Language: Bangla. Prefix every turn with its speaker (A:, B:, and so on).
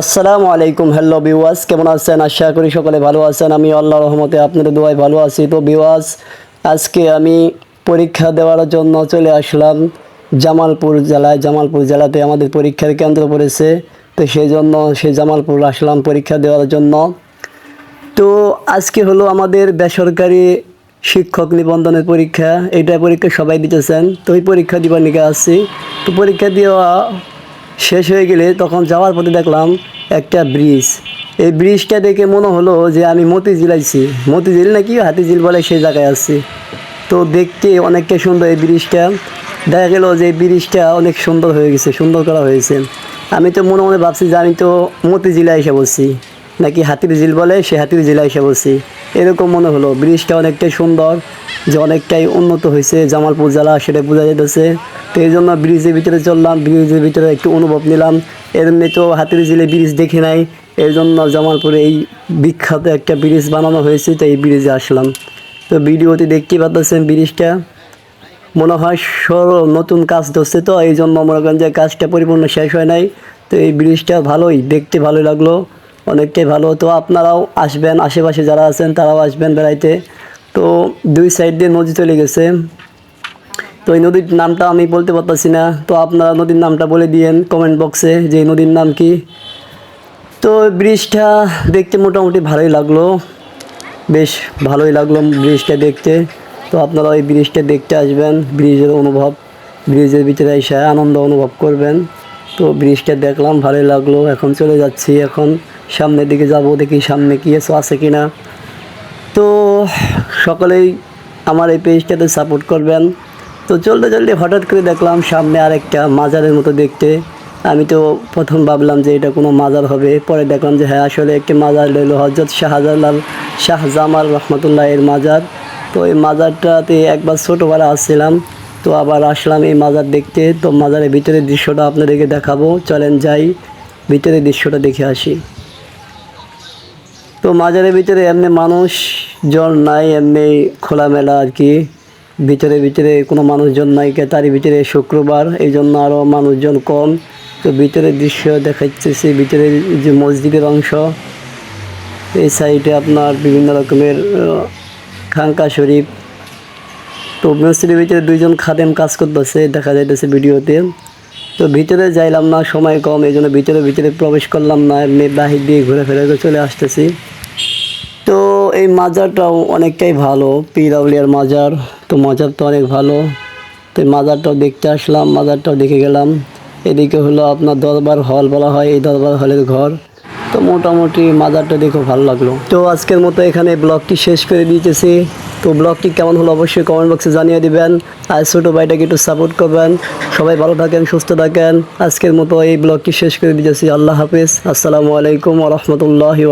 A: আসসালামু আলাইকুম হ্যালো বিওয়াস কেমন আছেন? আশা করি সকলে ভালো আছেন। আমি আল্লাহ রহমতে আপনাদের দোয়ায় ভালো আছি। তো বিওয়াস আজকে আমি পরীক্ষা দেওয়ার জন্য চলে আসলাম জামালপুর জেলায়। জামালপুর জেলাতে আমাদের পরীক্ষার কেন্দ্র পড়েছে। তো সেই জন্য সেই জামালপুর আসলাম পরীক্ষা দেওয়ার জন্য। তো আজকে হলো আমাদের বেসরকারি শিক্ষক নিবন্ধনের পরীক্ষা। এইটা পরীক্ষা সবাই দিতেছেন। তো ওই পরীক্ষা দিবার নিকে আসছি তো পরীক্ষা দেওয়া শেষ হয়ে গেলে তখন যাওয়ার পথে দেখলাম একটা ব্রিজ। এই ব্রিজটা দেখে মনে হলো যে আমি মতিঝিল আইছি। মতিঝিল নাকি হাতিঝিল বলে সেই জায়গায় আসছি তো দেখতে অনেকটা সুন্দর এই ব্রিজটা। দেখা গেল যে এই ব্রিজটা অনেক সুন্দর হয়ে গেছে, সুন্দর করা হয়েছে। আমি তো মনে মনে ভাবছি যে আমি তো মতিঝিলে এসে বলছি নাকি হাতির ঝিল বলে সে হাতির ঝিলা এসে বলছি এরকম মনে হলো। ব্রিজটা অনেকটাই সুন্দর। যে অনেকটাই উন্নত হয়েছে জামালপুর জেলা, সেটা বোঝা যেতেছে তো এই জন্য ব্রিজের ভিতরে চললাম, ব্রিজের ভিতরে একটু অনুভব নিলাম। এমনি তো হাতির ঝিলে ব্রিজ দেখি নাই, এই জন্য জামালপুরে এই বিখ্যাত একটা ব্রিজ বানানো হয়েছে, তো এই ব্রিজে আসলাম। তো ভিডিওতে দেখতে পাচ্ছেন ব্রিজটা। মনে হয় সর নতুন কাজ ধরছে তো, এই জন্য মনে করেন যে কাজটা পরিপূর্ণ শেষ হয় নাই। তো এই ব্রিজটা ভালোই, দেখতে ভালো লাগল, অনেকটাই ভালো। তো আপনারাও আসবেন, আশেপাশে যারা আছেন তারাও আসবেন বেড়াইতে। তো দুই সাইড দিয়ে নদী চলে গেছে। তো এই নদীর নামটা আমি বলতে পারতেছি না। তো আপনারা নদীর নামটা বলে দিয়েন কমেন্ট বক্সে যে নদীর নাম কি। তো ব্রিজটা দেখতে মোটামুটি ভালোই লাগল। বেশ ভালোই লাগল ব্রিজটা দেখতে। তো আপনারা ওই ব্রিজটা দেখতে আসবেন। ব্রিজের অনুভব, ব্রিজের ভিতরে এসে আনন্দ অনুভব করবেন। তো ব্রিজটা দেখলাম, ভালোই লাগল। এখন চলে যাচ্ছি। এখন সামনের দিকে যাব, দেখি সামনে কি আছে কি না তো সকলেই আমার এই পেজটাতে সাপোর্ট করবেন। তো চলতে চলতে হঠাৎ করে দেখলাম সামনে আরেকটা মাজারের মতো দেখতে। আমি তো প্রথম ভাবলাম যে এটা কোনো মাজার হবে। পরে দেখলাম যে হ্যাঁ আসলে একটি মাজার রইল হজরত শাহজালাল শাহ জামাল রহমতুল্লাহ এর মাজার। তো এই মাজারটাতে একবার ছোটোবেলা আসছিলাম, তো আবার আসলাম এই মাজার দেখতে। তো মাজারের ভিতরের দৃশ্যটা আপনাদেরকে দেখাবো। চলেন যাই, ভিতরের দৃশ্যটা দেখে আসি। তো মাজারের ভিতরে এমনি মানুষ জন নাই, এমনি খোলামেলা আর কি। ভিতরে ভিতরে কোনো মানুষজন নাই তারই ভিতরে শুক্রবার এই জন্য আরও মানুষজন কম। তো ভিতরের দৃশ্য দেখাচ্ছেছি ভিতরে যে মসজিদের অংশ, এই সাইডে আপনার বিভিন্ন রকমের খাঙ্কা শরীফ। তো মসজিদের ভিতরে দুইজন খাদেম কাজ করতেছে, দেখা যাইতেছে ভিডিওতে। তো ভিতরে যাইলাম না, সময় কম এই জন্য ভিতরে ভিতরে প্রবেশ করলাম না, এমনি বাহির দিয়ে ঘুরে ফিরে চলে আসতেছি। এই মাজারটাও অনেকটাই ভালো পিরাউলিয়ার মাজার তো মাজার, তো অনেক ভালো। তো মাজারটাও দেখতে আসলাম, মাজারটাও দেখে গেলাম। এদিকে হলো আপনার দরবার হল বলা হয়, এই দরবার হলের ঘর। তো মোটামুটি মাজারটা দেখে ভালো লাগল। তো আজকের মতো এখানে ব্লগটি শেষ করে দিতেছি। তো ব্লগটি কেমন হলো অবশ্যই কমেন্ট বক্সে জানিয়ে দিবেন। আর ছোটো ভাইটাকে একটু সাপোর্ট করবেন। সবাই ভালো থাকেন, সুস্থ থাকেন। আজকের মতো এই ব্লগটি শেষ করে দিতেছি। আল্লাহ হাফিজ। আসসালামু আলাইকুম রহমতুল্লাহি